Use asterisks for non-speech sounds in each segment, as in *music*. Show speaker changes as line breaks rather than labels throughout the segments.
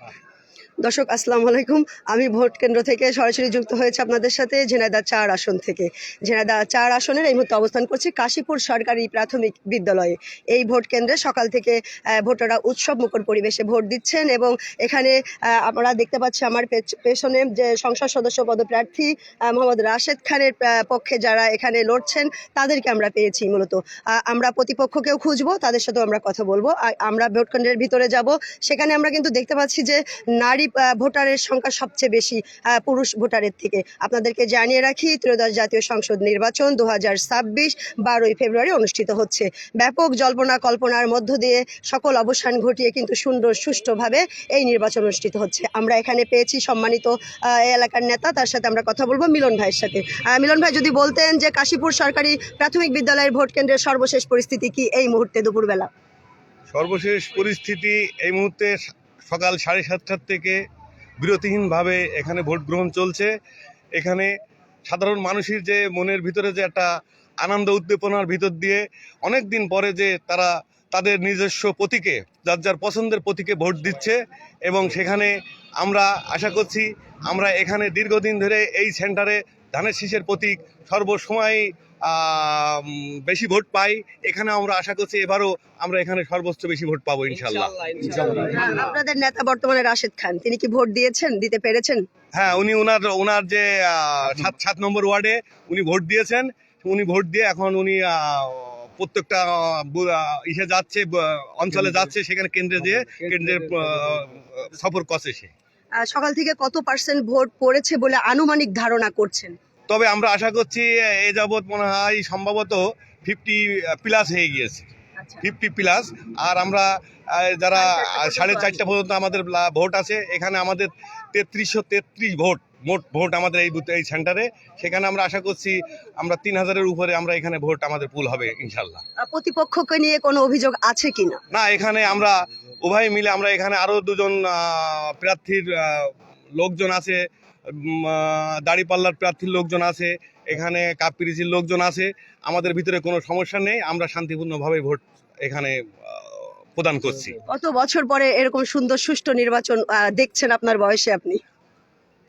Bye. দর্শক, আসসালামু আলাইকুম। আমি ভোট কেন্দ্র থেকে সরাসরি যুক্ত হয়েছে আপনাদের সাথে ঝেনাইদা চার আসন থেকে। ঝেনাইদা চার আসনের এই মুহূর্তে অবস্থান করছি কাশীপুর সরকারি প্রাথমিক বিদ্যালয়ে। এই ভোট কেন্দ্রে সকাল থেকে ভোটাররা উৎসব মুখর পরিবেশে ভোট দিচ্ছেন এবং এখানে আপনারা দেখতে পাচ্ছি আমার পেছ- পেছনে যে সংসদ সদস্য পদপ্রার্থী মোহাম্মদ রাশেদ খানের পক্ষে যারা এখানে লড়ছেন, তাদেরকে আমরা পেয়েছি মূলত। আমরা প্রতিপক্ষকেও খুঁজবো, তাদের সাথেও আমরা কথা বলব। আমরা ভোট কেন্দ্রের ভিতরে যাব। সেখানে আমরা কিন্তু দেখতে পাচ্ছি যে নারী ভোটারের সংখ্যা সবচেয়ে বেশি পুরুষ ভোটারের থেকে। আপনাদেরকে জানিয়ে রাখি, ত্রয়োদশ জাতীয় সংসদ নির্বাচন দু হাজার ছাব্বিশ, বারোই ফেব্রুয়ারি অনুষ্ঠিত হচ্ছে। ব্যাপক জল্পনা কল্পনার মধ্য দিয়ে সকল অবসান ঘটিয়ে কিন্তু সুন্দর সুষ্ঠুভাবে এই নির্বাচন অনুষ্ঠিত হচ্ছে। আমরা এখানে পেয়েছি সম্মানিত এলাকার নেতা, তার সাথে আমরা কথা বলব মিলন ভাইয়ের সাথে। মিলন ভাই, যদি বলতেন যে কাশীপুর সরকারি প্রাথমিক বিদ্যালয়ের ভোট কেন্দ্রের সর্বশেষ পরিস্থিতি কি এই মুহূর্তে দুপুরবেলা?
সর্বশেষ পরিস্থিতি এই মুহূর্তে সকাল সাড়ে সাতটার থেকে বিরতিহীনভাবে এখানে ভোট গ্রহণ চলছে। এখানে সাধারণ মানুষের যে মনের ভিতরে যে একটা আনন্দ উদ্দীপনার ভিতর দিয়ে অনেক দিন পরে যে তারা তাদের নিজস্ব প্রতীকে, যার যার পছন্দের প্রতীকে ভোট দিচ্ছে এবং সেখানে আমরা আশা করছি আমরা এখানে দীর্ঘদিন ধরে এই সেন্টারে ধানের শীষের প্রতীক সর্বসময় বেশি ভোট পাই। এখানে আমরা আশা করছি এবারও আমরা এখানে সর্বোচ্চ বেশি ভোট পাবো ইনশাল্লাহ।
আপনাদের নেতা বর্তমানে রাশেদ খান তিনি কি ভোট দিয়েছেন দিতে পেরেছেন?
হ্যাঁ উনি ওনার ওনার যে সাত সাত নম্বর ওয়ার্ডে উনি ভোট দিয়েছেন। উনি ভোট দিয়ে এখন উনি আহ, প্রত্যেকটা ইসে যাচ্ছে অঞ্চলে যাচ্ছে সেখানে কেন্দ্রে যেয়ে কেন্দ্রের সফর করছে সে।
আহ, সকাল থেকে কত পার্সেন্ট ভোট পড়েছে বলে আনুমানিক ধারণা করছেন?
তবে আমরা আশা করছি এ যাবৎ মনে হয় সম্ভবত ফিফটি প্লাস হয়ে গিয়েছে।
আচ্ছা।
ফিফটি প্লাস আর আমরা যারা সাড়ে চারটা পর্যন্ত আমাদের ভোট আছে এখানে আমাদের তেত্রিশশো তেত্রিশ ভোট মোট ভোট আমাদের এই বুথে এই সেন্টারে সেখানে আমরা আশা করছি আমরা তিন হাজারের উপরে আমরা এখানে ভোট আমাদের পুল হবে ইনশাল্লাহ
প্রতিপক্ষকে নিয়ে কোনো অভিযোগ আছে কি
না না এখানে আমরা উভয় মিলে আমরা এখানে আরও দুজন প্রার্থীর লোকজন আছে। দাড়িপাল্লার প্রার্থীর লোকজন আছে এখানে কাপিরিচির লোকজন আছে। আমাদের ভিতরে কোনো সমস্যা নেই আমরা শান্তিপূর্ণভাবে ভোট এখানে প্রদান করছি।
কত বছর পরে এরকম সুন্দর সুষ্ঠু নির্বাচন দেখছেন আপনার বয়সে আপনি?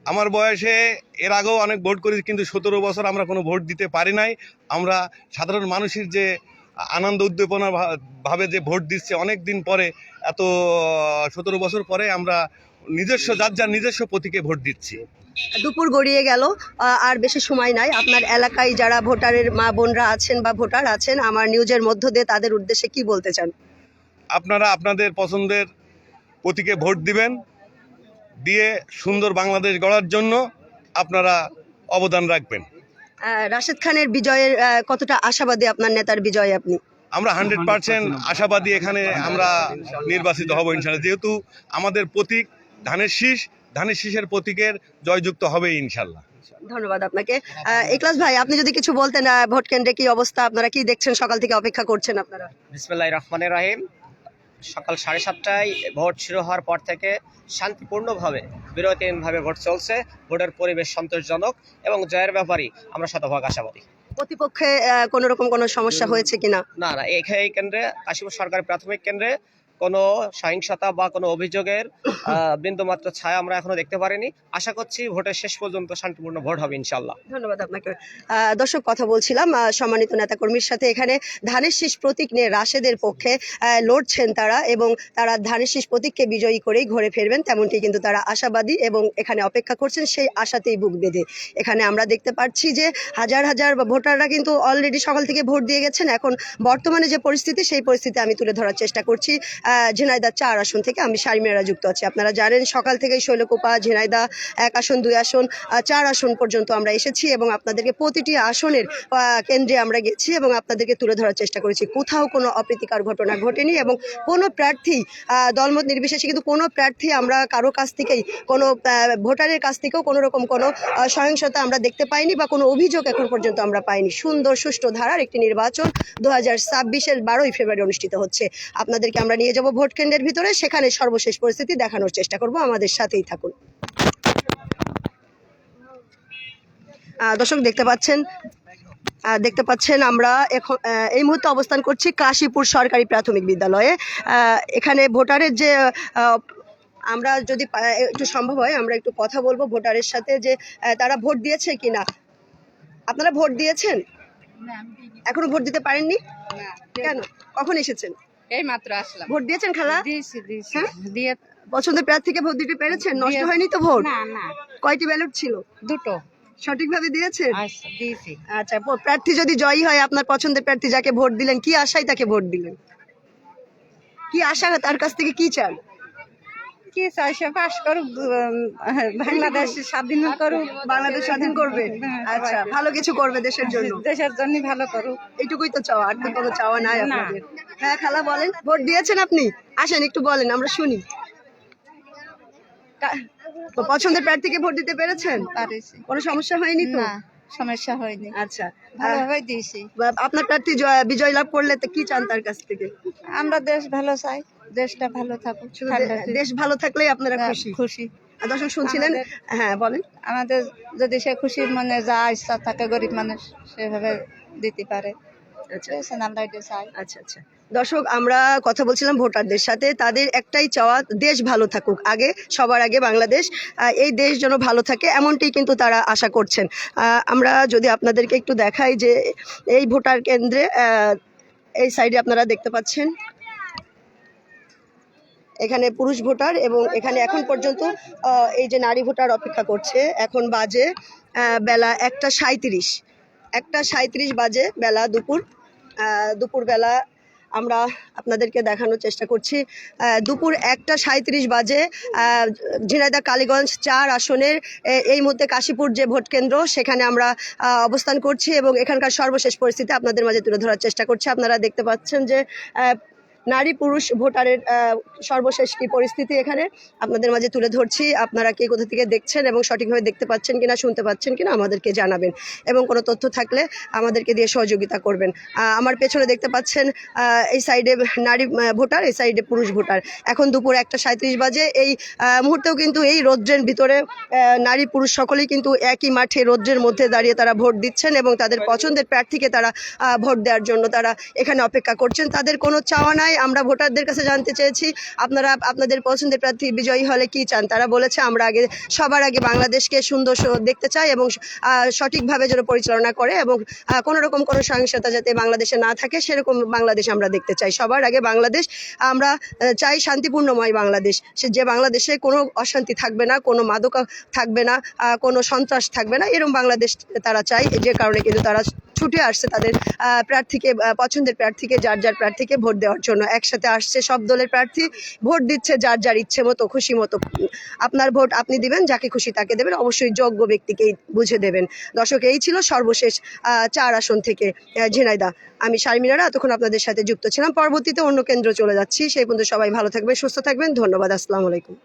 আমার বয়সে এর আগেও অনেক ভোট করেছি কিন্তু সতেরো বছর আমরা কোনো ভোট দিতে পারি নাই। আমরা সাধারণ মানুষের যে আনন্দ উদ্দীপনা ভাবে যে ভোট দিচ্ছে অনেক দিন পরে এত সতেরো বছর পরে আমরা নিজস্ব যার যার নিজস্ব প্রতীকে ভোট দিচ্ছি।
দুপুর গড়িয়ে গেল আর বেশি সময় নাই। আপনার এলাকায় যারা ভোটারের মা বোনরা আছেন বা ভোটার আছেন আমার নিউজের মধ্য দিয়ে তাদের উদ্দেশ্যে কি বলতে চান?
আপনারা আপনাদের পছন্দের প্রতীকে ভোট দিবেন দিয়ে সুন্দর বাংলাদেশ গড়ার জন্য আপনারা অবদান রাখবেন।
রাশেদ খানের বিজয়ের কতটা আশাবাদী আপনার নেতার বিজয় আপনি?
আমরা হান্ড্রেড পার্সেন্ট আশাবাদী এখানে আমরা নির্বাচিত হব ইনশাল্লাহ যেহেতু আমাদের প্রতীক ধানের শীষ ধানের শীষের প্রতীকের জয়যুক্ত হবে ইনশাল্লাহ
ধন্যবাদ আপনাকে। ইকলাস ভাই আপনি যদি কিছু বলতেন ভোট কেন্দ্রে কি অবস্থা আপনারা কি দেখছেন? সকাল থেকে অপেক্ষা করছেন আপনারা?
বিসমুল্লাহ রহমানের রাহিম। সকাল সাড়ে সাতটায় ভোট শুরু হওয়ার পর থেকে শান্তিপূর্ণভাবে বিরতিহীনভাবে ভোট চলছে। ভোটের পরিবেশ সন্তোষজনক এবং জয়ের ব্যাপারই আমরা শতভাগ আশাবাদী।
প্রতিপক্ষে কোনো রকম কোনো সমস্যা হয়েছে কিনা?
না না এই এই কেন্দ্রে কাশীপুর সরকারি প্রাথমিক কেন্দ্রে কোনো সহিংসতা বা কোনো অভিযোগের বিন্দুমাত্র ছায়া আমরা এখনও দেখতে পারিনি। আশা করছি ভোটের শেষ পর্যন্ত শান্তিপূর্ণ ভোট হবে ইনশাল্লাহ
ধন্যবাদ আপনাকে। দর্শক, কথা বলছিলাম সম্মানিত নেতাকর্মীর সাথে এখানে ধানের শীষ প্রতীক নিয়ে রাশেদের পক্ষে লড়ছেন তারা এবং তারা ধানের শীষ প্রতীককে বিজয়ী করেই ঘরে ফিরবেন, তেমনটি কিন্তু তারা আশাবাদী এবং এখানে অপেক্ষা করছেন সেই আশাতেই বুক বেঁধে। এখানে আমরা দেখতে পাচ্ছি যে হাজার হাজার ভোটাররা কিন্তু অলরেডি সকাল থেকে ভোট দিয়ে গেছেন। এখন বর্তমানে যে পরিস্থিতি, সেই পরিস্থিতি আমি তুলে ধরার চেষ্টা করছি। ঝিনাইদা চার আসন থেকে আমি শারমিয়ারা যুক্ত আছি। আপনারা জানেন, সকাল থেকেই শৈলকুপা, ঝিনাইদা এক আসন, দুই আসন চার আসন পর্যন্ত আমরা এসেছি এবং আপনাদেরকে প্রতিটি আসনের কেন্দ্রে আমরা গেছি এবং আপনাদেরকে তুলে ধরার চেষ্টা করেছি। কোথাও কোনো অপ্রীতিকর ঘটনা ঘটেনি এবং কোনো প্রার্থী দলমত নির্বিশেষে কিন্তু কোনো প্রার্থী আমরা কারও কাছ থেকেই, কোনো ভোটারের কাছ থেকেও কোনো রকম কোনো সহিংসতা আমরা দেখতে পাইনি বা কোনো অভিযোগ এখন পর্যন্ত আমরা পাইনি। সুন্দর সুষ্ঠু ধারার একটি নির্বাচন দু হাজার ছাব্বিশের বারোই ফেব্রুয়ারি অনুষ্ঠিত হচ্ছে। আপনাদেরকে আমরা নিয়ে যাব ভোট কেন্দ্রের ভিতরে সেখানে সর্বশেষ পরিস্থিতি দেখানোর চেষ্টা করব। আমাদের সাথেই থাকুন। দর্শক দেখতে পাচ্ছেন দেখতে পাচ্ছেন আমরা এখন এই মুহূর্তে অবস্থান করছি কাশীপুর সরকারি প্রাথমিক বিদ্যালয়ে। এখানে ভোটারের যে আমরা যদি একটু সম্ভব হয় আমরা একটু কথা বলব ভোটারের সাথে যে তারা ভোট দিয়েছে কিনা। আপনারা ভোট দিয়েছেন? এখনও ভোট দিতে পারেননি? কেন? কখন এসেছেন?
এই মাত্র আসলাম।
ভোট দিয়েছেন খালা?
দিয়েছি দিয়েছি।
হ্যাঁ?
দিয়ে
পছন্দের প্রার্থীকে ভোট দিতে পেরেছেন? নষ্ট হয়নি তো ভোট?
না না।
কয়টি ব্যালট ছিল?
দুটো।
সঠিকভাবে দিয়েছেন
আচ্ছা দিয়েছি।
আচ্ছা প্রার্থী যদি জয়ী হয় আপনার পছন্দের প্রার্থী যাকে ভোট দিলেন কি আশায় তাকে ভোট দিলেন? কি আশা তার কাছ থেকে কি চান?
কি চাই? সে পাস করুক বাংলাদেশ স্বাধীন করুক
বাংলাদেশ স্বাধীন করবে।
হ্যাঁ,
আচ্ছা ভালো কিছু করবে দেশের জন্য? *laughs*
দেশের জন্য ভালো করুক।
এইটুকুই তো চাওয়া আর তো কোনো চাওয়া নাই আপনাদের। হ্যাঁ খালা বলেন ভোট দিয়েছেন আপনি? আসেন একটু বলেন আমরা শুনি। তো পছন্দের প্রার্থীকে ভোট দিতে পেরেছেন?
পারিছি।
কোনো সমস্যা হয়নি তো?
সমস্যা হয়নি।
আচ্ছা
ভালোভাবে দিয়েছি।
আপনার প্রার্থী বিজয় লাভ করলে তো কি চান তার কাছ থেকে?
আমরা দেশ ভালো চাই। দেশটা ভালো থাকুক
দেশ ভালো থাকলেই আপনারা
হ্যাঁ,
খুশি।
খুশি।
দর্শক শুনছিলেন? হ্যাঁ বলেন।
আমাদের যদি সে খুশি মনে যা ইচ্ছা থাকে গরিব মানুষ সেভাবে দিতে পারে।
আচ্ছা। আচ্ছা আচ্ছা। দর্শক আমরা কথা বলছিলাম ভোটারদের সাথে। তাদের একটাই চাওয়া দেশ ভালো থাকুক। আগে সবার আগে বাংলাদেশ। এই দেশ যেন ভালো থাকে এমনটাই কিন্তু তারা আশা করছেন। আমরা যদি আপনাদেরকে একটু দেখাই যে এই ভোটার কেন্দ্রে এই সাইডে আপনারা দেখতে পাচ্ছেন। এখানে পুরুষ ভোটার এবং এখানে এখন পর্যন্ত এই যে নারী ভোটার অপেক্ষা করছে এখন বাজে বেলা একটা সাঁইত্রিশ। একটা সাঁইত্রিশ বাজে বেলা দুপুর দুপুরবেলা আমরা আপনাদেরকে দেখানোর চেষ্টা করছি। দুপুর একটা সাঁইত্রিশ বাজে আহ, ঝিনাইদহ কালীগঞ্জ চার আসনের এই মুহূর্তে কাশীপুর যে ভোট কেন্দ্র সেখানে আমরা অবস্থান করছি এবং এখানকার সর্বশেষ পরিস্থিতি আপনাদের মাঝে তুলে ধরার চেষ্টা করছি। আপনারা দেখতে পাচ্ছেন যে নারী পুরুষ ভোটারের সর্বশেষ কি পরিস্থিতি এখানে? আপনাদের মাঝে তুলে ধরছি। আপনারা কে কোথা থেকে দেখছেন এবং সঠিকভাবে দেখতে পাচ্ছেন কিনা, শুনতে পাচ্ছেন কিনা, আমাদেরকে জানাবেন। এবং কোনো তথ্য থাকলে আমাদেরকে দিয়ে সহযোগিতা করবেন। আমার পেছনে দেখতে পাচ্ছেন এই সাইডে নারী ভোটার, এই সাইডে পুরুষ ভোটার। এখন দুপুর একটা সাঁত্রিশ বাজে। এই মুহূর্তেও কিন্তু এই রৌদ্রের ভিতরে নারী পুরুষ সকলেই কিন্তু একই মাঠে রৌদ্রের মধ্যে দাঁড়িয়ে তারা ভোট দিচ্ছেন এবং তাদের পছন্দের প্রার্থীকে তারা ভোট দেওয়ার জন্য তারা এখানে অপেক্ষা করছেন। তাদের কোনো চাওয়া নাই। আমরা ভোটারদের কাছে জানতে চেয়েছি। আপনারা, আপনাদের পছন্দের প্রার্থী বিজয়ী হলে কি চান? তারা বলেছে, আমরা আগে, সবার আগে বাংলাদেশকে সুন্দর দেখতে চাই এবং সঠিকভাবে যেন পরিচালনা করে এবং কোনো রকম কোনো সহিংসতা যাতে বাংলাদেশে না থাকে, সেরকম বাংলাদেশ আমরা দেখতে চাই। সবার আগে বাংলাদেশ, আমরা চাই শান্তিপূর্ণময় বাংলাদেশ। সে, যে বাংলাদেশে কোনো অশান্তি থাকবে না, কোনো মাদক থাকবে না কোনো সন্ত্রাস থাকবে না এরকম বাংলাদেশ তারা চায়, যে কারণে কিন্তু তারা ছুটে আসছে তাদের প্রার্থীকে পছন্দের প্রার্থীকে, যার যার প্রার্থীকে ভোট দেওয়ার জন্য। একসাথে আসছে সব দলের প্রার্থী, ভোট দিচ্ছে যার যার ইচ্ছে মতো, খুশি মতো। আপনার ভোট আপনি দিবেন, যাকে খুশি তাকে দেবেন, অবশ্যই যোগ্য ব্যক্তিকেই বুঝে দেবেন। দর্শক, এই ছিল সর্বশেষ চার আসন থেকে ঝিনাইদা আমি শারমিনারা এতক্ষণ আপনাদের সাথে যুক্ত ছিলাম। পরবর্তীতে অন্য কেন্দ্র চলে যাচ্ছি। সেই পর্যন্ত সবাই ভালো থাকবেন, সুস্থ থাকবেন। ধন্যবাদ, আসসালামু আলাইকুম।